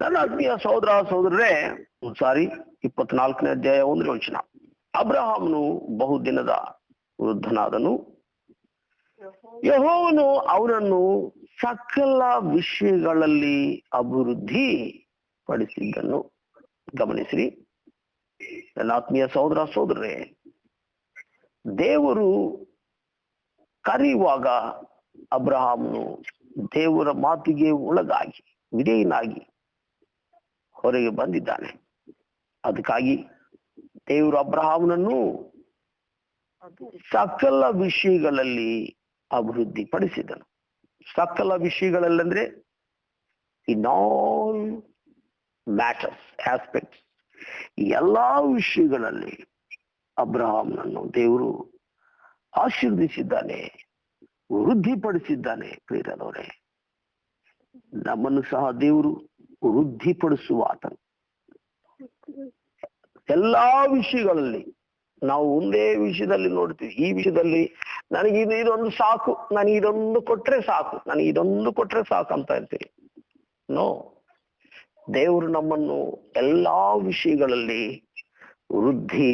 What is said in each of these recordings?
ನನ್ನ ಆತ್ಮೀಯ ಸಹೋದರ ಸಹೋದರರೇ ಸಾರಿ ಇಪ್ಪತ್ನಾಲ್ಕನೇ ಅಧ್ಯಾಯ ಒಂದು ಯೋಚನ ಅಬ್ರಹಾಮನು ಬಹುದಿನದ ವೃದ್ಧನಾದನು. ಯಹೋವನು ಅವನನ್ನು ಸಕಲ ವಿಷಯಗಳಲ್ಲಿ ಅಭಿವೃದ್ಧಿ ಪಡಿಸಿದ್ದನ್ನು ಗಮನಿಸಿರಿ. ನನ್ನ ಆತ್ಮೀಯ ಸಹೋದರ ದೇವರು ಕರೆಯುವಾಗ ಅಬ್ರಹಾಮನು ದೇವರ ಮಾತಿಗೆ ಒಳಗಾಗಿ, ವಿಧೇಯನಾಗಿ ಹೊರಗೆ ಬಂದಿದ್ದಾನೆ. ಅದಕ್ಕಾಗಿ ದೇವರು ಅಬ್ರಹಾಮನನ್ನು ಸಕಲ ವಿಷಯಗಳಲ್ಲಿ ಅಭಿವೃದ್ಧಿ ಪಡಿಸಿದನು ಸಕಲ ವಿಷಯಗಳಲ್ಲಂದ್ರೆ ಇನ್ ಆಲ್ ಮ್ಯಾಟರ್ಸ್ ಆಸ್ಪೆಕ್ಟ್ಸ್ ಎಲ್ಲಾ ವಿಷಯಗಳಲ್ಲಿ ಅಬ್ರಹಾಮನನ್ನು ದೇವರು ಆಶೀರ್ವದಿಸಿದ್ದಾನೆ, ವೃದ್ಧಿಪಡಿಸಿದ್ದಾನೆ ಪ್ರೇರನವರೇ ನಮ್ಮನ್ನು ಸಹ ದೇವರು ವೃದ್ಧಿಪಡಿಸುವ ಆತನು ಎಲ್ಲಾ ವಿಷಯಗಳಲ್ಲಿ ನಾವು ಒಂದೇ ವಿಷಯದಲ್ಲಿ ನೋಡ್ತೀವಿ. ಈ ವಿಷಯದಲ್ಲಿ ನನಗೆ ಇದು ಇದೊಂದು ಸಾಕು ನನಗೆ ಇದೊಂದು ಕೊಟ್ರೆ ಸಾಕು, ನನಗೆ ಇದೊಂದು ಕೊಟ್ರೆ ಸಾಕು ಅಂತ ಇರ್ತೀವಿ ನೋ ದೇವರು ನಮ್ಮನ್ನು ಎಲ್ಲಾ ವಿಷಯಗಳಲ್ಲಿ ವೃದ್ಧಿ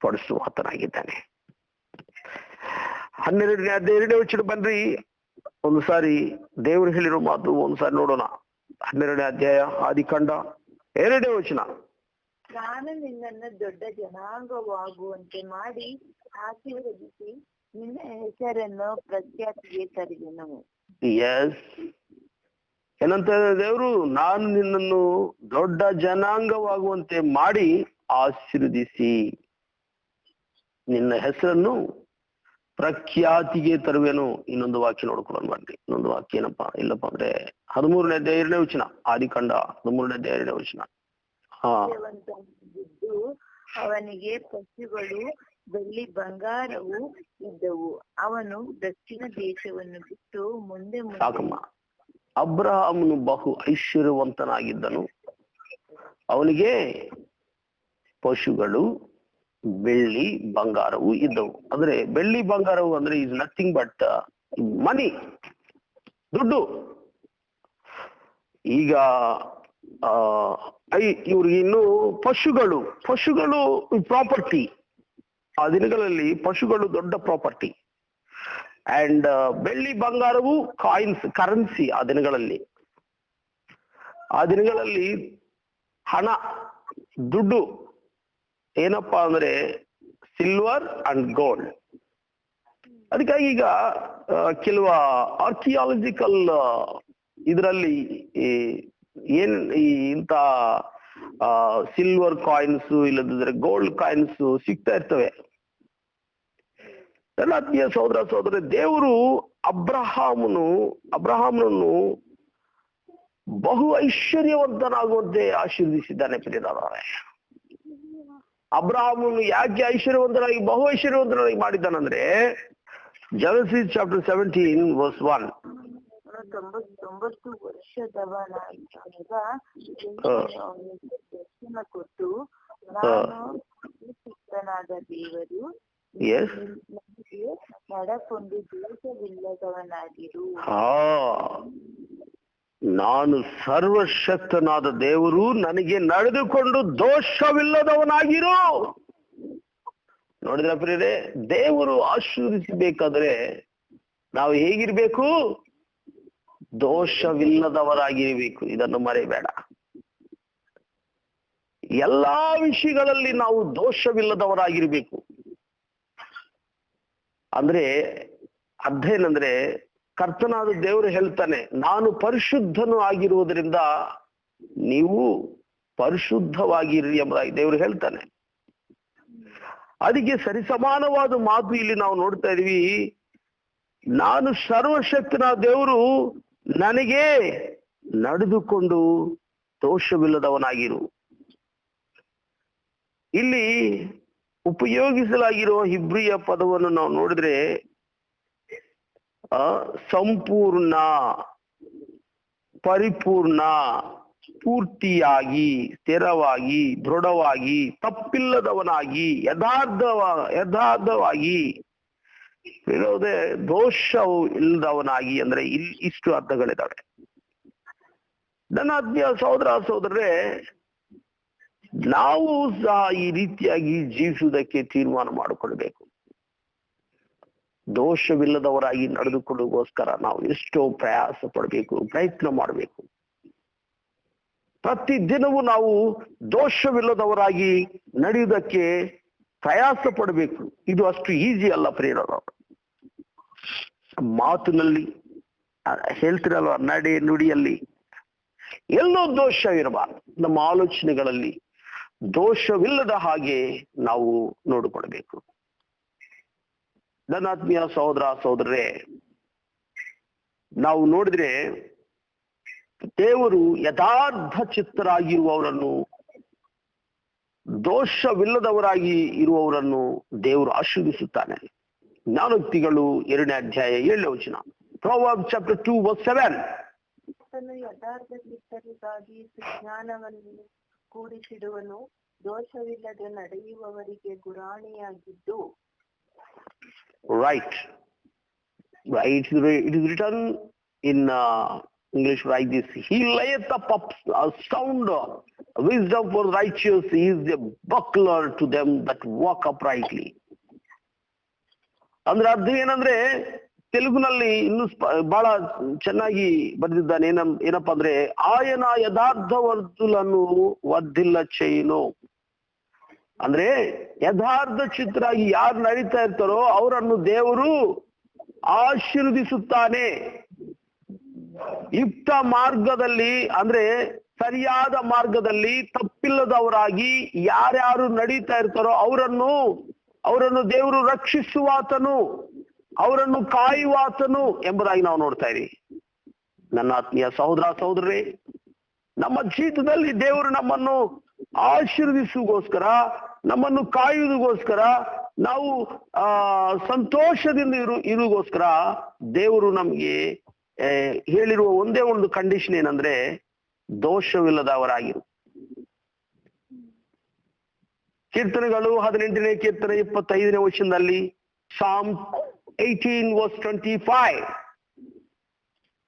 ಪಡಿಸುವ ಆತನಾಗಿದ್ದಾನೆ ಹನ್ನೆರಡನೇ ಎರಡನೇ ವಚನ ಬನ್ರಿ ಒಂದು ಸಾರಿ ದೇವರು ಹೇಳಿರೋ ಮಾತು ಒಂದು ಸಾರಿ ನೋಡೋಣ. ಹನ್ನೆರಡನೇ ಅಧ್ಯಾಯ ಆದಿಕಾಂಡ ಎರಡೇ ವಚನ. ನಾನು ನಿನ್ನನ್ನು ದೊಡ್ಡ ಜನಾಂಗವಾಗುವಂತೆ ಮಾಡಿ ಆಶೀರ್ವದಿಸಿ ನಿನ್ನ ಹೆಸರನ್ನು ಪ್ರಖ್ಯಾತಿಗೆ ತರುವೆನು. ಎಸ್ ಏನಂತ ದೇವರು ನಾನು ನಿನ್ನನ್ನು ದೊಡ್ಡ ಜನಾಂಗವಾಗುವಂತೆ ಮಾಡಿ ಆಶೀರ್ವದಿಸಿ ನಿನ್ನ ಹೆಸರನ್ನು ಪ್ರಖ್ಯಾತಿಗೆ ತರುವೇನು. ಇನ್ನೊಂದು ವಾಕ್ಯ ನೋಡ್ಕೊಳ್ಳೋಣ ಬನ್ನಿ ಇನ್ನೊಂದು ವಾಕ್ಯ ಏನಪ್ಪಾ? ಇಲ್ಲಪ್ಪ ಅಂದ್ರೆ ಹದಿಮೂರನೇ ಅಧ್ಯಾಯ ಎರಡನೇ ವಚನ ಆದಿಕಾಂಡ ಹದಿಮೂರನೇ ಅಧ್ಯಾಯ ಎರಡನೇ ವಚನ. ಹಾ. ಅವನಿಗೆ ಪಶುಗಳು ಬೆಳ್ಳಿ ಬಂಗಾರವು ಇದ್ದವು. ಅವನು ದಕ್ಷಿಣ ದೇಶವನ್ನು ಬಿಟ್ಟು ಮುಂದೆ ಮುಂದೆ ಸಾಕಮ್ಮ. ಅಬ್ರಹಾಮನು ಬಹು ಐಶ್ವರ್ಯವಂತನಾಗಿದ್ದನು. ಅವನಿಗೆ ಪಶುಗಳು ಬೆಳ್ಳಿ ಬಂಗಾರವು ಇದ್ದವು. ಅಂದ್ರೆ ಬೆಳ್ಳಿ ಬಂಗಾರವು ಅಂದ್ರೆ ಇಸ್ ನಥಿಂಗ್ ಬಟ್ ಮನಿ ದುಡ್ಡು. ಈಗ, ಆ ಇವ್ರಿಗೆ ಇನ್ನು ಪಶುಗಳು ಪಶುಗಳು ಪ್ರಾಪರ್ಟಿ ಆ ದಿನಗಳಲ್ಲಿ ಪಶುಗಳು ದೊಡ್ಡ ಪ್ರಾಪರ್ಟಿ ಅಂಡ್ ಬೆಳ್ಳಿ ಬಂಗಾರವು ಕಾಯಿನ್ಸ್ ಕರೆನ್ಸಿ ಆ ದಿನಗಳಲ್ಲಿ. ಆ ದಿನಗಳಲ್ಲಿ ಹಣ, ದುಡ್ಡು ಏನಪ್ಪಾ ಅಂದ್ರೆ ಸಿಲ್ವರ್ ಅಂಡ್ ಗೋಲ್ಡ್ ಅದಕ್ಕಾಗಿ ಈಗ ಕೆಲವ ಆರ್ಕಿಯಾಲಜಿಕಲ್ ಇದರಲ್ಲಿ ಏನ್ ಈ ಇಂಥ ಸಿಲ್ವರ್ ಕಾಯಿನ್ಸ್ ಇಲ್ಲದಿದ್ರೆ ಗೋಲ್ಡ್ ಕಾಯಿನ್ಸ್ ಸಿಗ್ತಾ ಇರ್ತವೆ. ನನ್ನ ಆತ್ಮೀಯ ಸಹೋದರ ಸಹೋದರ, ದೇವರು ಅಬ್ರಹಾಮನು, ಅಬ್ರಹಾಮನನ್ನು ಬಹು ಐಶ್ವರ್ಯವಂತನಾಗುವಂತೆ ಆಶೀರ್ವದಿಸಿದ್ದಾನೆ ಪ್ರಿಯರಾದವರೇ ಅಬ್ರಹಾಮನು ಯಾಕೆ ಐಶ್ವರ್ಯವಂತನಾಗಿ ಬಹು ಐಶ್ವರ್ಯವಂತನಾಗಿ ಮಾಡಿದ್ದಾನಂದ್ರೆ Genesis chapter seventeen verse one ವರ್ಷದವನಾಗಿದ್ದಾಗ ಅವನಿಗೆ ದರ್ಶನ ಕೊಟ್ಟು ನಾನು ದೇವರು ನಡಕೊಂಡು ದೋಷವಿಲ್ಲದವನಾಗಿರು. ಹಾ. ನಾನು ಸರ್ವಶಕ್ತನಾದ ದೇವರು, ನನಗೆ ನಡೆದುಕೊಂಡು ದೋಷವಿಲ್ಲದವನಾಗಿರು. ನೋಡಿದ್ರ ಪ್ರಿಯರೇ, ದೇವರು ಆಶೀರ್ವದಿಸಬೇಕಾದ್ರೆ ನಾವು ಹೇಗಿರ್ಬೇಕು? ದೋಷವಿಲ್ಲದವರಾಗಿರಬೇಕು. ಇದನ್ನು ಮರೆಯಬೇಡ. ಎಲ್ಲಾ ವಿಷಯಗಳಲ್ಲಿ ನಾವು ದೋಷವಿಲ್ಲದವರಾಗಿರ್ಬೇಕು. ಅಂದ್ರೆ ಅದೇನಂದ್ರೆ ಕರ್ತನಾದ ದೇವರು ಹೇಳ್ತಾನೆ, ನಾನು ಪರಿಶುದ್ಧನು ಆಗಿರುವುದರಿಂದ ನೀವು ಪರಿಶುದ್ಧವಾಗಿರಿ ಎಂಬುದಾಗಿ ದೇವರು ಹೇಳ್ತಾನೆ. ಅದಕ್ಕೆ ಸರಿಸಮಾನವಾದ ಮಾತು ಇಲ್ಲಿ ನಾವು ನೋಡ್ತಾ ಇದೀವಿ ನಾನು ಸರ್ವಶಕ್ತನ ದೇವರು, ನನಗೆ ನಡೆದುಕೊಂಡು ದೋಷವಿಲ್ಲದವನಾಗಿರು. ಇಲ್ಲಿ ಉಪಯೋಗಿಸಲಾಗಿರುವ ಹಿಬ್ರಿಯ ಪದವನ್ನು ನಾವು ನೋಡಿದ್ರೆ ಸಂಪೂರ್ಣ, ಪರಿಪೂರ್ಣ, ಪೂರ್ತಿಯಾಗಿ, ಸ್ಥಿರವಾಗಿ, ದೃಢವಾಗಿ, ತಪ್ಪಿಲ್ಲದವನಾಗಿ, ಯಥಾರ್ಥವ, ಯಥಾರ್ಥವಾಗಿ ಇರೋದೇ ದೋಷವು ಇಲ್ಲದವನಾಗಿ ಅಂದ್ರೆ ಇಲ್, ಇಷ್ಟು ಅರ್ಥಗಳಿದ್ದಾವೆ. ನನ್ನ ಆತ್ಮೀಯ ಸಹೋದರ ನಾವು ಸಹ ಈ ರೀತಿಯಾಗಿ ಜೀವಿಸುವುದಕ್ಕೆ ತೀರ್ಮಾನ ಮಾಡಿಕೊಳ್ಬೇಕು ದೋಷವಿಲ್ಲದವರಾಗಿ ನಡೆದುಕೊಳ್ಳುವಗೋಸ್ಕರ ನಾವು ಎಷ್ಟೋ ಪ್ರಯಾಸ ಪಡಬೇಕು, ಪ್ರಯತ್ನ ಮಾಡಬೇಕು. ಪ್ರತಿ ದಿನವೂ ನಾವು ದೋಷವಿಲ್ಲದವರಾಗಿ ನಡೆಯುವುದಕ್ಕೆ ಪ್ರಯಾಸ ಪಡಬೇಕು. ಇದು ಅಷ್ಟು ಈಸಿ ಅಲ್ಲ ಪ್ರೇರಣ ಮಾತಿನಲ್ಲಿ ಹೇಳ್ತಿರಲ್ವ, ನಡೆ ನುಡಿಯಲ್ಲಿ ಎಲ್ಲೋ ದೋಷವಿರಬಾರದು. ನಮ್ಮ ಆಲೋಚನೆಗಳಲ್ಲಿ ದೋಷವಿಲ್ಲದ ಹಾಗೆ ನಾವು ನೋಡಿಕೊಳ್ಬೇಕು ನನ್ನ ಆತ್ಮೀಯ ಸಹೋದರ ಸಹೋದರರೇ, ನಾವು ನೋಡಿದ್ರೆ ದೇವರು ಯಥಾರ್ಥ ಚಿತ್ತರಾಗಿರುವವರನ್ನು, ದೋಷವಿಲ್ಲದವರಾಗಿ ಇರುವವರನ್ನು ದೇವರು ಆಶೀರ್ವಿಸುತ್ತಾನೆ ಜ್ಞಾನೋಕ್ತಿಗಳು ಎರಡನೇ ಅಧ್ಯಾಯ ಏಳನೇ ವಚನ. Proverb chapter two verse seven ಕೂಡಿಸಿಡುವನು, ದೋಷವಿಲ್ಲದೆ ನಡೆಯುವವರಿಗೆ ಗುರಾಣಿಯಾಗಿದ್ದು right right it is written in uh, english like this he layeth up a sound wisdom for righteous is a buckler to them that walk uprightly ಅಂದ್ರೆ ಅರ್ಥ ಏನಂದ್ರೆ ತೆಲುಗುನಲ್ಲಿ ಇನ್ನು ಬಹಳ ಚೆನ್ನಾಗಿ ಬರೆದಿದ್ದಾನೆ ಏನ ಏನಪ್ಪಾ ಅಂದ್ರೆ ಆಯನ ಯಥಾರ್ಥ ವರ್ತುಲನ್ನು ಒದ್ದಿಲ್ಲ ಚೈನು ಅಂದ್ರೆ ಯಥಾರ್ಥ ಚಿತ್ರಾಗಿ ಯಾರು ನಡೀತಾ ಇರ್ತಾರೋ ಅವರನ್ನು ದೇವರು ಆಶೀರ್ವದಿಸುತ್ತಾನೆ. ಯುಕ್ತ ಮಾರ್ಗದಲ್ಲಿ ಅಂದ್ರೆ ಸರಿಯಾದ ಮಾರ್ಗದಲ್ಲಿ ತಪ್ಪಿಲ್ಲದವರಾಗಿ ಯಾರ್ಯಾರು ನಡೀತಾ ಇರ್ತಾರೋ ಅವರನ್ನು ಅವರನ್ನು ದೇವರು ರಕ್ಷಿಸುವಾತನು, ಅವರನ್ನು ಕಾಯುವಾತನು ಎಂಬುದಾಗಿ ನಾವು ನೋಡ್ತಾ ಇರಿ ನನ್ನ ಆತ್ಮೀಯ ಸಹೋದರ ಸಹೋದರೇ ನಮ್ಮ ಜೀವಿತದಲ್ಲಿ ದೇವರು ನಮ್ಮನ್ನು ಆಶೀರ್ವದಿಸುಗೋಸ್ಕರ ನಮ್ಮನ್ನು ಕಾಯುವುದಕ್ಕೋಸ್ಕರ, ನಾವು, ಆ, ಸಂತೋಷದಿಂದ ಇರು ಇರುಗೋಸ್ಕರ ದೇವರು ನಮ್ಗೆ ಹೇಳಿರುವ ಒಂದೇ ಒಂದು ಕಂಡೀಷನ್ ಏನಂದ್ರೆ ದೋಷವಿಲ್ಲದವರಾಗಿರು. ಕೀರ್ತನೆಗಳು ಹದಿನೆಂಟನೇ ಕೀರ್ತನೆ ಇಪ್ಪತ್ತೈದನೇ ವರ್ಷದಲ್ಲಿ ಸಾಮ್ ಏಯ್ಟೀನ್ ವರ್ಸ್ ಟ್ವೆಂಟಿ ಫೈವ್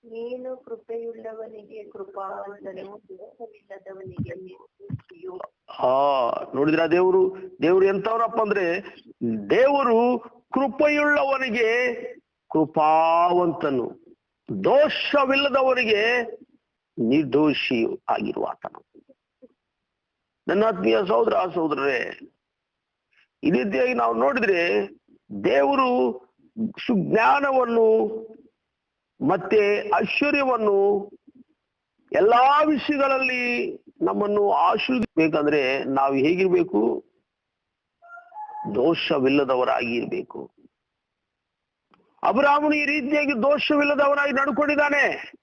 ನೀನು ಕೃಪೆಯುಳ್ಳವನಿಗೆ ಕೃಪಾವಂತನು ದೋಷವಿಲ್ಲದವನಿಗೆ ಹಾ, ನೋಡಿದ್ರ ದೇವರು ದೇವರು ಎಂತವ್ರಪ್ಪ ಅಂದ್ರೆ ದೇವರು ಕೃಪೆಯುಳ್ಳವನಿಗೆ ಕೃಪಾವಂತನು ದೋಷವಿಲ್ಲದವರಿಗೆ ಆಗಿರುವ ಆತನು ನನ್ನ ಆತ್ಮೀಯ ಸಹೋದರ ಸಹೋದರರೇ, ಈ ರೀತಿಯಾಗಿ ನಾವು ನೋಡಿದ್ರೆ ದೇವರು ಸುಜ್ಞಾನವನ್ನು ಮತ್ತೆ ಐಶ್ವರ್ಯವನ್ನು ಎಲ್ಲಾ ವಿಷಯಗಳಲ್ಲಿ ನಮ್ಮನ್ನು ಆಶೀರ್ವದಿಸಬೇಕಂದ್ರೆ ನಾವು ಹೇಗಿರ್ಬೇಕು? ದೋಷವಿಲ್ಲದವರಾಗಿ ಇರಬೇಕು ಈ ರೀತಿಯಾಗಿ ದೋಷವಿಲ್ಲದವನಾಗಿ ನಡ್ಕೊಂಡಿದ್ದಾನೆ.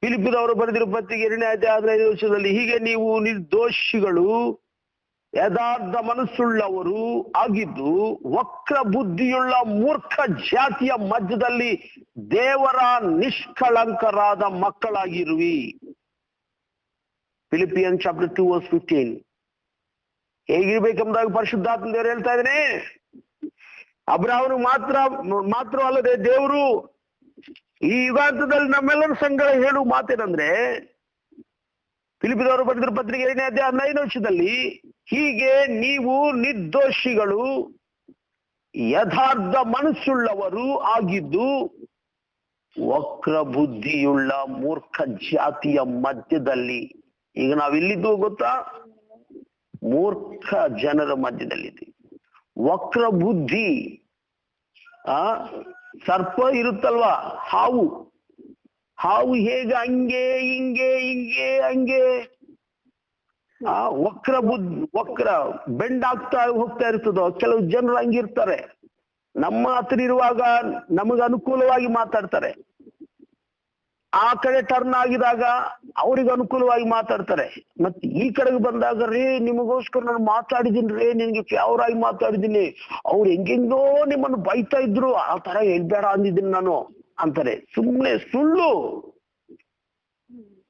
ಫಿಲಿಪಿದವರು ಬರೆದಿರುವ ಪತ್ರಿಕೆ ಎರಡನೇ ಅಧ್ಯಾಯ ಹದಿನೈದು ವರ್ಷದಲ್ಲಿ ಹೀಗೆ ನೀವು ನಿರ್ದೋಷಿಗಳು, ಯಥಾರ್ಥ ಮನಸ್ಸುಳ್ಳವರು ಆಗಿದ್ದು, ವಕ್ರ ಬುದ್ಧಿಯುಳ್ಳ ಮೂರ್ಖ ಜಾತಿಯ ಮಧ್ಯದಲ್ಲಿ ದೇವರ ನಿಷ್ಕಳಂಕರಾದ ಮಕ್ಕಳಾಗಿರುವಿ. Philippian chapter two verse fifteen ಹೇಗಿರ್ಬೇಕೆಂಬುದಾಗಿ ಪರಿಶುದ್ಧಾತ್ಮ ದೇವರು ಹೇಳ್ತಾ ಇದ್ದಾನೆ. ಅಬ್ರಾಹ್ಮನು ಮಾತ್ರ ಮಾತ್ರ ಅಲ್ಲದೆ ದೇವರು ಈ ಯುಗಾಂತದಲ್ಲಿ ನಮ್ಮೆಲ್ಲರ ಸಂಗಡ ಹೇಳುವ ಮಾತೇನಂದ್ರೆ ಫಿಲಿಪಿದವರು ಬರೆದ ಪತ್ರಿಕೆ ಏನೇ ಅದೇ ಹದಿನೈದು ವರ್ಷದಲ್ಲಿ, ಹೀಗೆ ನೀವು ನಿರ್ದೋಷಿಗಳು ಯಥಾರ್ಥ ಮನಸ್ಸುಳ್ಳವರು ಆಗಿದ್ದು ವಕ್ರ ಬುದ್ಧಿಯುಳ್ಳ ಮೂರ್ಖ ಜಾತಿಯ ಮಧ್ಯದಲ್ಲಿ ಈಗ ನಾವಿಲ್ಲಿದ್ದು ಗೊತ್ತಾ? ಮೂರ್ಖ ಜನರ ಮಧ್ಯದಲ್ಲಿದ್ದೀವಿ ವಕ್ರ ಬುದ್ಧಿ, ಆ, ಸರ್ಪ ಇರುತ್ತಲ್ವಾ? ಹಾವು. ಹಾವು ಹೇಗೆ ಹಂಗೆ, ಹಿಂಗೆ ಹಿಂಗೆ, ಹಂಗೆ? ಆ, ವಕ್ರ ಬುದ್ಧಿ ವಕ್ರ ಬೆಂಡ್ ಆಗ್ತಾ ಹೋಗ್ತಾ ಇರ್ತದೋ? ಕೆಲವು ಜನರು ಹಂಗಿರ್ತಾರೆ. ನಮ್ಮ ಹತ್ರ ಇರುವಾಗ ನಮಗ ಅನುಕೂಲವಾಗಿ ಮಾತಾಡ್ತಾರೆ. ಆ ಕಡೆ ಟರ್ನ್ ಆಗಿದಾಗ ಅವ್ರಿಗೆ ಅನುಕೂಲವಾಗಿ ಮಾತಾಡ್ತಾರೆ. ಮತ್ತೆ ಈ ಕಡೆಗೆ ಬಂದಾಗ, ರೇ, ನಿಮಗೋಸ್ಕರ ನಾನು ಮಾತಾಡಿದೀನಿ ರೇ, ನಿನ್ಗೆ ಫೇವರ್ ಆಗಿ ಮಾತಾಡಿದೀನಿ. ಅವ್ರು ಹೆಂಗೆಂಗೋ ನಿಮ್ಮನ್ನು ಬೈತಾ ಇದ್ರು. ಆ ತರ ಹೇಳ್ಬೇಡ ಅಂದಿದ್ದೀನಿ ನಾನು, ಅಂತಾರೆ. ಸುಮ್ನೆ ಸುಳ್ಳು.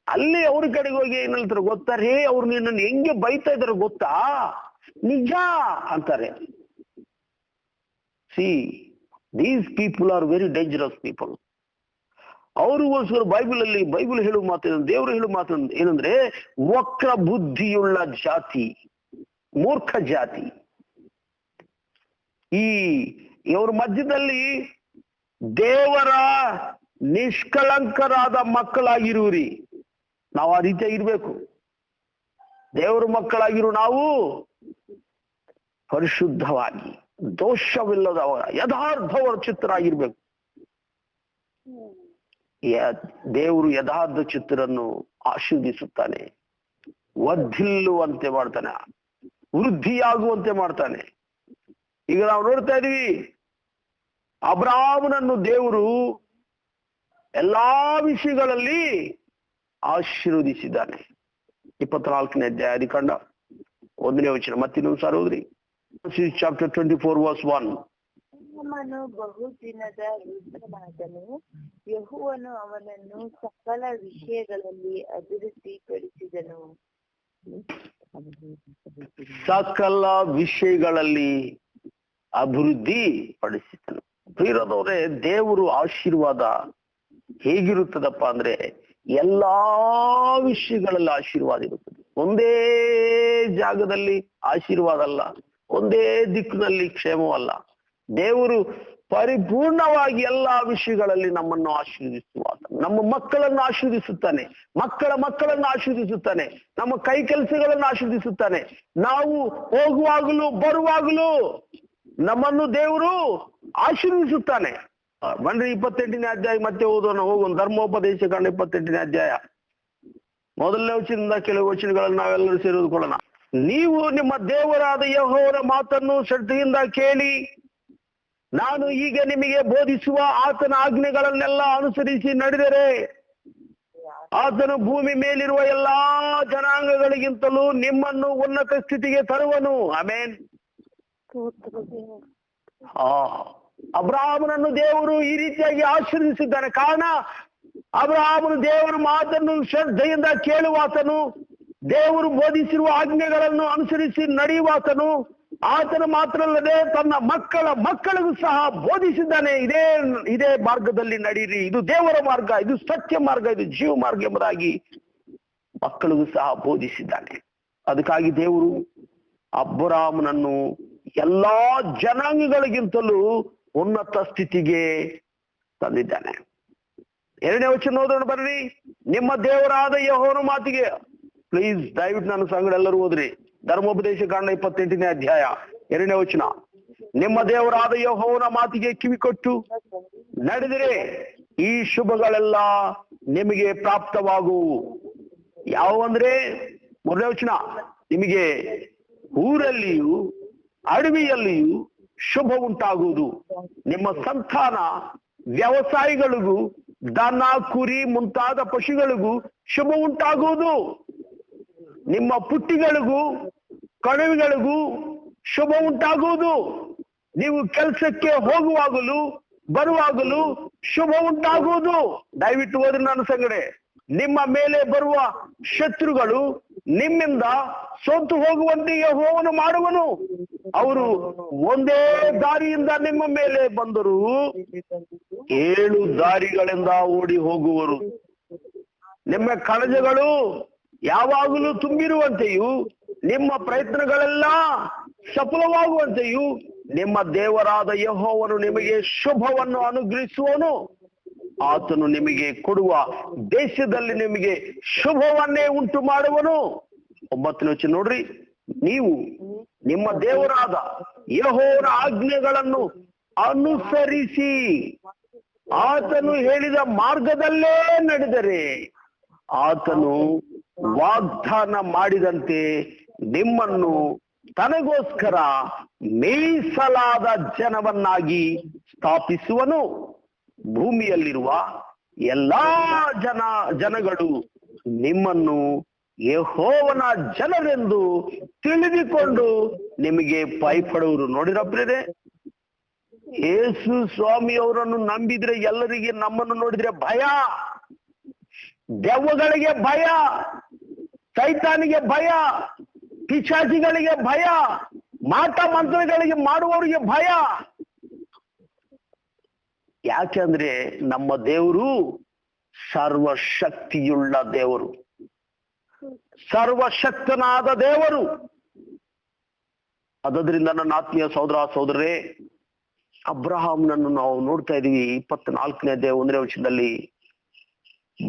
ಅಲ್ಲಿ ಅವ್ರ ಕಡೆಗೆ ಹೋಗಿ ಏನ್ ಹೇಳ್ತಾರೆ ಗೊತ್ತಾ? ರೇ, ಅವ್ರು ನಿನ್ನನ್ನು ಹೆಂಗೆ ಬೈತಾ ಇದಾರೆ ಗೊತ್ತಾ? ನಿಜ, ಅಂತಾರೆ. See these people are very dangerous people ಅವ್ರಿಗೋಸ್ಕರ ಬೈಬಲ್ ಅಲ್ಲಿ ಬೈಬಲ್ ಹೇಳುವ ಮಾತು ದೇವರು ಹೇಳುವ ಮಾತು ಏನಂದ್ರೆ, ವಕ್ರ ಬುದ್ಧಿಯುಳ್ಳ ಜಾತಿ, ಮೂರ್ಖ ಜಾತಿ. ಈ ಇವ್ರ ಮಧ್ಯದಲ್ಲಿ ದೇವರ ನಿಷ್ಕಲಂಕರಾದ ಮಕ್ಕಳಾಗಿರುವಿರಿ. ನಾವು ಆ ರೀತಿಯಾಗಿ ಇರಬೇಕು. ದೇವರ ಮಕ್ಕಳಾಗಿರು ನಾವು ಪರಿಶುದ್ಧವಾಗಿ ದೋಷವಿಲ್ಲದವರ ಯಥಾರ್ಥವರ ಚಿತ್ತರಾಗಿರ್ಬೇಕು. ದೇವರು ಯಥಾರ್ಥ ಚಿತ್ರನ್ನು ಆಶೀರ್ವದಿಸುತ್ತಾನೆ. ವದ್ದಿಲ್ಲುವಂತೆ ಮಾಡ್ತಾನೆ. ವೃದ್ಧಿಯಾಗುವಂತೆ ಮಾಡ್ತಾನೆ. ಈಗ ನಾವು ನೋಡ್ತಾ ಇದೀವಿ, ಅಬ್ರಾಹ್ಮನನ್ನು ದೇವರು ಎಲ್ಲಾ ವಿಷಯಗಳಲ್ಲಿ ಆಶೀರ್ವದಿಸಿದ್ದಾನೆ. ಇಪ್ಪತ್ನಾಲ್ಕನೇ ಅಧ್ಯಾಯ ಅಧಿಕಂಡ, ಒಂದನೇ ವಚನ. ಮತ್ತಿನ್ನೊಂದು ಸಾರಿ ಹೋದ್ರಿ chapter twenty four verse one ಅಬ್ರಹಾಮನು ಬಹು ದಿನದ ವೃದ್ಧನಾದನು ಯಹುವನು ಅವನನ್ನು ಸಕಲ ವಿಷಯಗಳಲ್ಲಿ ಅಭಿವೃದ್ಧಿಪಡಿಸಿದನು. ಸಕಲ ವಿಷಯಗಳಲ್ಲಿ ಅಭಿವೃದ್ಧಿ ಪಡಿಸಿದನು ಪ್ರಿಯರದವರೇ, ದೇವರು ಆಶೀರ್ವಾದ ಹೇಗಿರುತ್ತದಪ್ಪ ಅಂದ್ರೆ ಎಲ್ಲಾ ವಿಷಯಗಳಲ್ಲಿ ಆಶೀರ್ವಾದ ಇರುತ್ತದೆ. ಒಂದೇ ಜಾಗದಲ್ಲಿ ಆಶೀರ್ವಾದ ಅಲ್ಲ, ಒಂದೇ ದಿಕ್ಕಿನಲ್ಲಿ ಕ್ಷೇಮವಲ್ಲ. ದೇವರು ಪರಿಪೂರ್ಣವಾಗಿ ಎಲ್ಲಾ ವಿಷಯಗಳಲ್ಲಿ ನಮ್ಮನ್ನು ಆಶೀರ್ವಿಸುವಾಗ ನಮ್ಮ ಮಕ್ಕಳನ್ನು ಆಶೀರ್ವದಿಸುತ್ತಾನೆ, ಮಕ್ಕಳ ಮಕ್ಕಳನ್ನು ಆಶೀರ್ವಿಸುತ್ತಾನೆ ನಮ್ಮ ಕೈ ಕೆಲಸಗಳನ್ನು ಆಶೀರ್ವಿಸುತ್ತಾನೆ ನಾವು ಹೋಗುವಾಗಲೂ ಬರುವಾಗಲೂ ನಮ್ಮನ್ನು ದೇವರು ಆಶೀರ್ವಿಸುತ್ತಾನೆ ಬನ್ರಿ ಇಪ್ಪತ್ತೆಂಟನೇ ಅಧ್ಯಾಯ, ಮತ್ತೆ ಓದೋಣ, ಹೋಗೋಣ. ಧರ್ಮೋಪದೇಶ ಕಂಡ ಇಪ್ಪತ್ತೆಂಟನೇ ಅಧ್ಯಾಯ. ಮೊದಲನೇ ವಚನದಿಂದ ಕೆಲವು ವಚನಗಳನ್ನು ನಾವೆಲ್ಲರೂ ಸೇರಿದುಕೊಳ್ಳೋಣ. ನೀವು ನಿಮ್ಮ ದೇವರಾದ ಯಹೋವರ ಮಾತನ್ನು ಶ್ರದ್ಧೆಯಿಂದ ಕೇಳಿ ನಾನು ಈಗ ನಿಮಗೆ ಬೋಧಿಸುವ ಆತನ ಆಜ್ಞೆಗಳನ್ನೆಲ್ಲ ಅನುಸರಿಸಿ ನಡೆದರೆ ಆತನು ಭೂಮಿ ಮೇಲಿರುವ ಎಲ್ಲಾ ಜನಾಂಗಗಳಿಗಿಂತಲೂ ನಿಮ್ಮನ್ನು ಉನ್ನತ ಸ್ಥಿತಿಗೆ ತರುವನು. ಆಮೇನ್. ಅಬ್ರಾಹ್ಮನನ್ನು ದೇವರು ಈ ರೀತಿಯಾಗಿ ಆಶೀರ್ವಿಸಿದ್ದಾನೆ ಕಾರಣ, ಅಬ್ರಾಹ್ಮನು ದೇವರ ಮಾತನ್ನು ಶ್ರದ್ಧೆಯಿಂದ ಕೇಳುವಾತನು, ದೇವರು ಬೋಧಿಸಿರುವ ಆಜ್ಞೆಗಳನ್ನು ಅನುಸರಿಸಿ ನಡೆಯುವಾತನು. ಆತನು ಮಾತ್ರ ಅಲ್ಲದೆ ತನ್ನ ಮಕ್ಕಳ ಮಕ್ಕಳಿಗೂ ಸಹ ಬೋಧಿಸಿದ್ದಾನೆ. ಇದೇ ಇದೇ ಮಾರ್ಗದಲ್ಲಿ ನಡೀರಿ. ಇದು ದೇವರ ಮಾರ್ಗ, ಇದು ಸತ್ಯ ಮಾರ್ಗ, ಇದು ಜೀವ ಮಾರ್ಗ ಎಂಬುದಾಗಿ ಮಕ್ಕಳಿಗೂ ಸಹ ಬೋಧಿಸಿದ್ದಾನೆ. ಅದಕ್ಕಾಗಿ ದೇವರು ಅಬ್ಬರಾಮನನ್ನು ಎಲ್ಲಾ ಜನಾಂಗಗಳಿಗಿಂತಲೂ ಉನ್ನತ ಸ್ಥಿತಿಗೆ ತಂದಿದ್ದಾನೆ. ಎರಡನೇ ವಚನ ಓದೋಣ ಬರ್ರಿ ನಿಮ್ಮ ದೇವರಾದ ಯಹೋನ ಮಾತಿಗೆ. ಪ್ಲೀಸ್ ದಯವಿಟ್ಟು ನನ್ನ ಸಂಗಡ ಎಲ್ಲರೂ ಓದ್ರಿ. ಧರ್ಮೋಪದೇಶ ಕಾಂಡ ಇಪ್ಪತ್ತೆಂಟನೇ ಅಧ್ಯಾಯ ಎರಡನೇ ವಚನ. ನಿಮ್ಮ ದೇವರಾದ ಯಹೋವನ ಮಾತಿಗೆ ಕಿವಿಕೊಟ್ಟು ನಡೆದರೆ. ಈ ಶುಭಗಳೆಲ್ಲ ನಿಮಗೆ ಪ್ರಾಪ್ತವಾಗುವು ಯಾವಂದ್ರೆ ಮೊದಲನೇ ವಚನ. ನಿಮಗೆ ಊರಲ್ಲಿಯೂ, ಅಡವಿಯಲ್ಲಿಯೂ ಶುಭ ಉಂಟಾಗುವುದು ನಿಮ್ಮ ಸಂತಾನ ವ್ಯವಸಾಯಿಗಳಿಗೂ, ದನ, ಕುರಿ ಮುಂತಾದ ಪಶುಗಳಿಗೂ ಶುಭ ಉಂಟಾಗುವುದು ನಿಮ್ಮ ಪುಟ್ಟಿಗಳಿಗೂ ಕಣವಿಗಳಿಗೂ ಶುಭ ಉಂಟಾಗುವುದು. ನೀವು ಕೆಲಸಕ್ಕೆ ಹೋಗುವಾಗಲೂ ಬರುವಾಗಲೂ ಶುಭ ಉಂಟಾಗುವುದು. ದಯವಿಟ್ಟು ಹೋದ್ರೆ ನನ್ನ ಸಂಗಡೆ. ನಿಮ್ಮ ಮೇಲೆ ಬರುವ ಶತ್ರುಗಳು ನಿಮ್ಮಿಂದ ಸೋತು ಹೋಗುವಂತೆ ಯೆಹೋವನು ಮಾಡುವನು. ಅವರು ಒಂದೇ ದಾರಿಯಿಂದ ನಿಮ್ಮ ಮೇಲೆ ಬಂದರು ಏಳು ದಾರಿಗಳಿಂದ ಓಡಿ ಹೋಗುವರು. ನಿಮ್ಮ ಕಣಜಗಳು ಯಾವಾಗಲೂ ತುಂಬಿರುವಂತೆಯೂ, ನಿಮ್ಮ ಪ್ರಯತ್ನಗಳೆಲ್ಲ ಸಫಲವಾಗುವಂತೆಯೂ, ನಿಮ್ಮ ದೇವರಾದ ಯಹೋವನು ನಿಮಗೆ ಶುಭವನ್ನು ಅನುಗ್ರಹಿಸುವನು. ಆತನು ನಿಮಗೆ ಕೊಡುವ ದೇಶದಲ್ಲಿ ನಿಮಗೆ ಶುಭವನ್ನೇ ಉಂಟು ಮಾಡುವನು ಒಂಬತ್ತನೇ ವಚನ ನೋಡ್ರಿ. ನೀವು ನಿಮ್ಮ ದೇವರಾದ ಯಹೋವನ ಆಜ್ಞೆಗಳನ್ನು ಅನುಸರಿಸಿ. ಆತನು ಹೇಳಿದ ಮಾರ್ಗದಲ್ಲೇ ನಡೆದರೆ. ಆತನು ವಾಗ್ದಾನ ಮಾಡಿದಂತೆ ನಿಮ್ಮನ್ನು ತನಗೋಸ್ಕರ ಮೀಸಲಾದ ಜನವನ್ನಾಗಿ ಸ್ಥಾಪಿಸುವನು. ಭೂಮಿಯಲ್ಲಿರುವ ಎಲ್ಲಾ ಜನ, ಜನಗಳು ನಿಮ್ಮನ್ನು ಯಹೋವನ ಜನರೆಂದು ತಿಳಿದುಕೊಂಡು ನಿಮಗೆ ಪೈಪಡುವರು ನೋಡಿದ್ರೆ ಯೇಸು ಸ್ವಾಮಿ ಅವರನ್ನು ನಂಬಿದ್ರೆ ಎಲ್ಲರಿಗೆ ನಮ್ಮನ್ನು ನೋಡಿದ್ರೆ ಭಯ, ದೆವ್ವಗಳಿಗೆ ಭಯ ಸೈತಾನಿಗೆ ಭಯ, ಪಿಶಾಚಿಗಳಿಗೆ ಭಯ ಮಾಟ ಮಂತ್ರಗಳಿಗೆ ಮಾಡುವವರಿಗೆ ಭಯ. ಯಾಕೆಂದ್ರೆ ನಮ್ಮ ದೇವರು ಸರ್ವಶಕ್ತಿಯುಳ್ಳ ದೇವರು. ಸರ್ವಶಕ್ತನಾದ ದೇವರು. ಅದರಿಂದ ನನ್ನ ಆತ್ಮೀಯ ಸಹೋದರ ಸಹೋದರೇ ಅಬ್ರಹಾಂನನ್ನು ನಾವು ನೋಡ್ತಾ ಇದೀವಿ ಇಪ್ಪತ್ನಾಲ್ಕನೇ ದೇವ ಒಂದನೇ ವರ್ಷದಲ್ಲಿ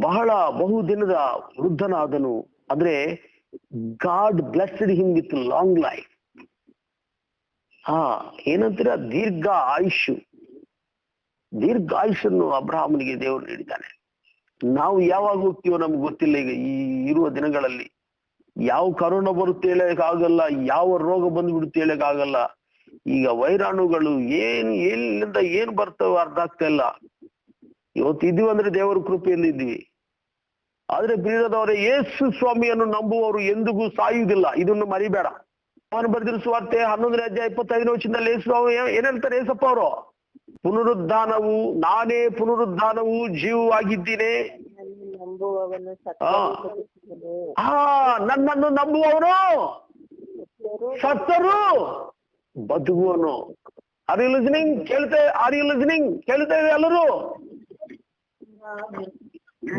ಬಹಳ ಬಹುದಿನದ ವೃದ್ಧನಾದನು. ಅಂದ್ರೆ God blessed him with long life. ಹಾ, ಏನಂತೀರ? ದೀರ್ಘ ಆಯುಷು ದೀರ್ಘ ಆಯುಷನ್ನು ಅಬ್ರಹಾಮನಿಗೆ ದೇವರು ನೀಡಿದ್ದಾನೆ. ನಾವು ಯಾವಾಗ ಹೋಗ್ತೀವೋ ನಮ್ಗೆ ಗೊತ್ತಿಲ್ಲ ಈಗ ಈ ಇರುವ ದಿನಗಳಲ್ಲಿ. ಯಾವ ಕರೋನಾ ಬರುತ್ತೆ ಹೇಳಕ್ಕಾಗಲ್ಲ, ಯಾವ ರೋಗ ಬಂದ್ಬಿಡುತ್ತೆ ಹೇಳಕ್ಕಾಗಲ್ಲ. ಈಗ ವೈರಾಣುಗಳು ಏನ್ ಎಲ್ಲಿಂದ ಏನ್ ಬರ್ತವೆ ಅರ್ಥ ಆಗ್ತಾ ಇಲ್ಲ. ಇವತ್ತು ಅಂದ್ರೆ ದೇವರ ಕೃಪೆಯಲ್ಲಿ ಇದ್ವಿ ಆದ್ರೆ ಪ್ರಿಯದವರೇ ಯೇಸು ಸ್ವಾಮಿಯನ್ನು ನಂಬುವವರು ಎಂದಿಗೂ ಸಾಯುವುದಿಲ್ಲ. ಇದನ್ನು ಮರಿಬೇಡ. ಅವನು ಬರೆದಿರೋ ಸುವಾರ್ತೆ ಹನ್ನೊಂದನೇ ಅಧ್ಯಾಯ ಇಪ್ಪತ್ತೈದನೇ ವರ್ಷದಲ್ಲಿ ಯೇಸು ಸ್ವಾಮಿ ಏನ್- ಹೇಳ್ತಾರೆ ಯೇಸಪ್ಪ ಅವರು? ಪುನರುದ್ಧಾನವು ನಾನೇ ಪುನರುದ್ಧಾನವು ಜೀವವಾಗಿದ್ದೀನಿ. ಹಾ ನನ್ನನ್ನು ನಂಬುವವನು ಸತ್ತರು ಬದುಕುವನು. ಆರ್ ಯು ಲಿಸ್ನಿಂಗ್ ಕೇಳ್ತಾ ಆರ್ ಯು ಲಿಸ್ನಿಂಗ್ ಕೇಳ್ತಾ ಇದೆ ಎಲ್ಲರೂ?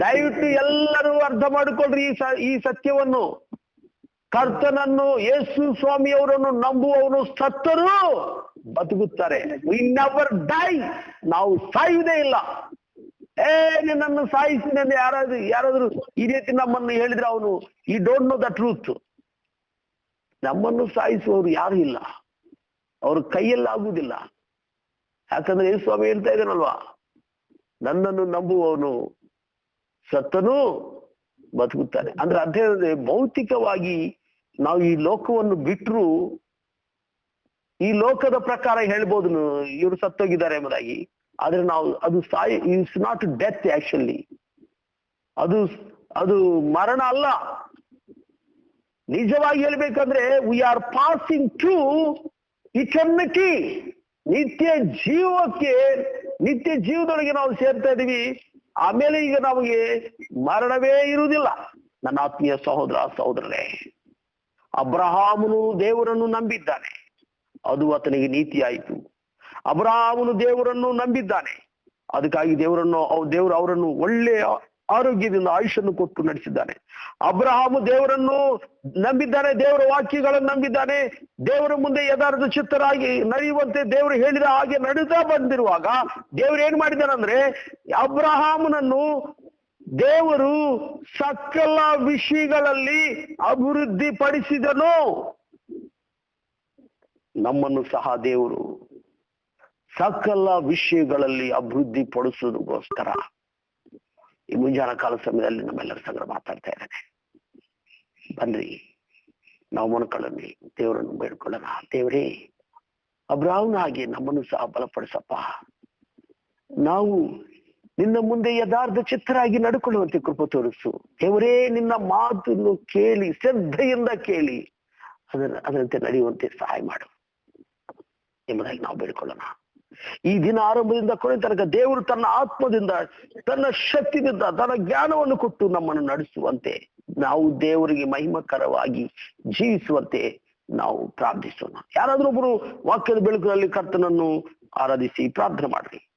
ದಯವಿಟ್ಟು ಎಲ್ಲರೂ ಅರ್ಥ ಮಾಡಿಕೊಳ್ಳ್ರಿ ಈ ಸ, ಈ ಸತ್ಯವನ್ನು. ಕರ್ತನನ್ನು ಯೇಸು ಸ್ವಾಮಿಯವರನ್ನು ನಂಬುವವನು ಸತ್ತರು ಬದುಕುತ್ತಾರೆ. ವಿ ನೆವರ್ ಡೈ ನಾವು ಸಾಯುವುದೇ ಇಲ್ಲ. ಏ, ನಿನ್ನನ್ನು ಸಾಯಿಸಿದೆ ಅಂತ ಯಾರಾದ್ರೂ ಯಾರಾದ್ರೂ ಈ ರೀತಿ ನಮ್ಮನ್ನು ಹೇಳಿದ್ರೆ ಅವನು ಈ ಡೋಂಟ್ ನೋ ದ ಟ್ರೂತ್ ನಮ್ಮನ್ನು ಸಾಯಿಸುವವರು ಯಾರು ಇಲ್ಲ. ಅವ್ರ ಕೈಯಲ್ಲಿ ಆಗುವುದಿಲ್ಲ. ಯಾಕಂದ್ರೆ ಯೇಸು ಸ್ವಾಮಿ ಹೇಳ್ತಾ ಇದ್ದಾನಲ್ವಾ? ನನ್ನನ್ನು ನಂಬುವವನು ಸತ್ತನು ಬದುಕುತ್ತಾನೆ. ಅಂದ್ರೆ ಅದೇ ಭೌತಿಕವಾಗಿ ನಾವು ಈ ಲೋಕವನ್ನು ಬಿಟ್ಟರು ಈ ಲೋಕದ ಪ್ರಕಾರ ಹೇಳ್ಬೋದು ಇವರು ಸತ್ತೋಗಿದ್ದಾರೆ ಎಂಬುದಾಗಿ. ಆದ್ರೆ ನಾವು ಅದು ಸಾಯಿ ಇಟ್ಸ್ ನಾಟ್ ಡೆತ್ ಆಕ್ಚುಲಿ. ಅದು ಅದು ಮರಣ ಅಲ್ಲ. ನಿಜವಾಗಿ ಹೇಳ್ಬೇಕಂದ್ರೆ we are passing to eternity ನಿತ್ಯ ಜೀವಕ್ಕೆ, ನಿತ್ಯ ಜೀವದೊಳಗೆ ನಾವು ಸೇರ್ತಾ ಇದೀವಿ ಆಮೇಲೆ ಈಗ ನಮಗೆ ಮರಣವೇ ಇರುವುದಿಲ್ಲ. ನನ್ನ ಆತ್ಮೀಯ ಸಹೋದರ, ಸಹೋದರರೇ, ಅಬ್ರಹಾಮನು ದೇವರನ್ನು ನಂಬಿದ್ದಾನೆ. ಅದು ಆತನಿಗೆ ನೀತಿಯಾಯಿತು. ಅಬ್ರಹಾಮನು ದೇವರನ್ನು ನಂಬಿದ್ದಾನೆ. ಅದಕ್ಕಾಗಿ ದೇವರನ್ನು, ದೇವರು ಅವರನ್ನು ಒಳ್ಳೆಯ ಆರೋಗ್ಯದಿಂದ ಆಯುಷನ್ನು ಕೊಟ್ಟು ನಡೆಸಿದ್ದಾನೆ. ಅಬ್ರಹಾಮು ದೇವರನ್ನು ನಂಬಿದ್ದಾನೆ, ದೇವರ ವಾಕ್ಯಗಳನ್ನು ನಂಬಿದ್ದಾನೆ. ದೇವರ ಮುಂದೆ ಯಥಾರ್ಥ ಚಿತ್ತರಾಗಿ ನಡೆಯುವಂತೆ ದೇವರು ಹೇಳಿದ ಹಾಗೆ ನಡೆತಾ ಬಂದಿರುವಾಗ ದೇವರು ಏನ್ ಮಾಡಿದಾನಂದ್ರೆ ಅಬ್ರಹಾಮನನ್ನು ದೇವರು ಸಕಲ ವಿಷಯಗಳಲ್ಲಿ ಅಭಿವೃದ್ಧಿ ಪಡಿಸಿದನು ನಮ್ಮನ್ನು ಸಹ ದೇವರು ಸಕಲ ವಿಷಯಗಳಲ್ಲಿ ಅಭಿವೃದ್ಧಿ ಪಡಿಸೋದಕ್ಕೋಸ್ಕರ ಈ ಮುಂಜಾನ ಕಾಲ ಸಮಯದಲ್ಲಿ ನಮ್ಮೆಲ್ಲರ ಸಂಗ್ರಹ ಮಾತಾಡ್ತಾ ಇದ್ದಾನೆ. ಬನ್ರಿ, ನಾವು ಮನ್ಕೊಳ್ಳಿ ದೇವರನ್ನು ಬೇಡ್ಕೊಳ್ಳೋಣ. ದೇವರೇ ಅಬ್ರಾಹ್ಮನ ಹಾಗೆ ನಮ್ಮನ್ನು ಸಹ ಬಲಪಡಿಸಪ್ಪ. ನಾವು ನಿನ್ನ ಮುಂದೆ ಯಥಾರ್ಥ ಚಿತ್ತರಾಗಿ ನಡ್ಕೊಳ್ಳುವಂತೆ ಕೃಪ ತೋರಿಸು. ದೇವರೇ, ನಿನ್ನ ಮಾತನ್ನು ಕೇಳಿ, ಶ್ರದ್ಧೆಯಿಂದ ಕೇಳಿ. ಅದರ ಅದರಂತೆ ನಡೆಯುವಂತೆ ಸಹಾಯ ಮಾಡು. ಎಂಬುದಾಗಿ ನಾವು ಬೇಡಿಕೊಳ್ಳೋಣ. ಈ ದಿನ ಆರಂಭದಿಂದ ಕೊನೆ ತನಕ ದೇವರು ತನ್ನ ಆತ್ಮದಿಂದ, ತನ್ನ ಶಕ್ತಿಯಿಂದ, ತನ್ನ ಜ್ಞಾನವನ್ನು ಕೊಟ್ಟು ನಮ್ಮನ್ನು ನಡೆಸುವಂತೆ, ನಾವು ದೇವರಿಗೆ ಮಹಿಮಕರವಾಗಿ ಜೀವಿಸುವಂತೆ ನಾವು ಪ್ರಾರ್ಥಿಸೋಣ. ಯಾರಾದರೂ ಒಬ್ಬರು ವಾಕ್ಯದ ಬೆಳಕಿನಲ್ಲಿ ಕರ್ತನನ್ನು ಆರಾಧಿಸಿ ಪ್ರಾರ್ಥನೆ ಮಾಡ್ರಿ.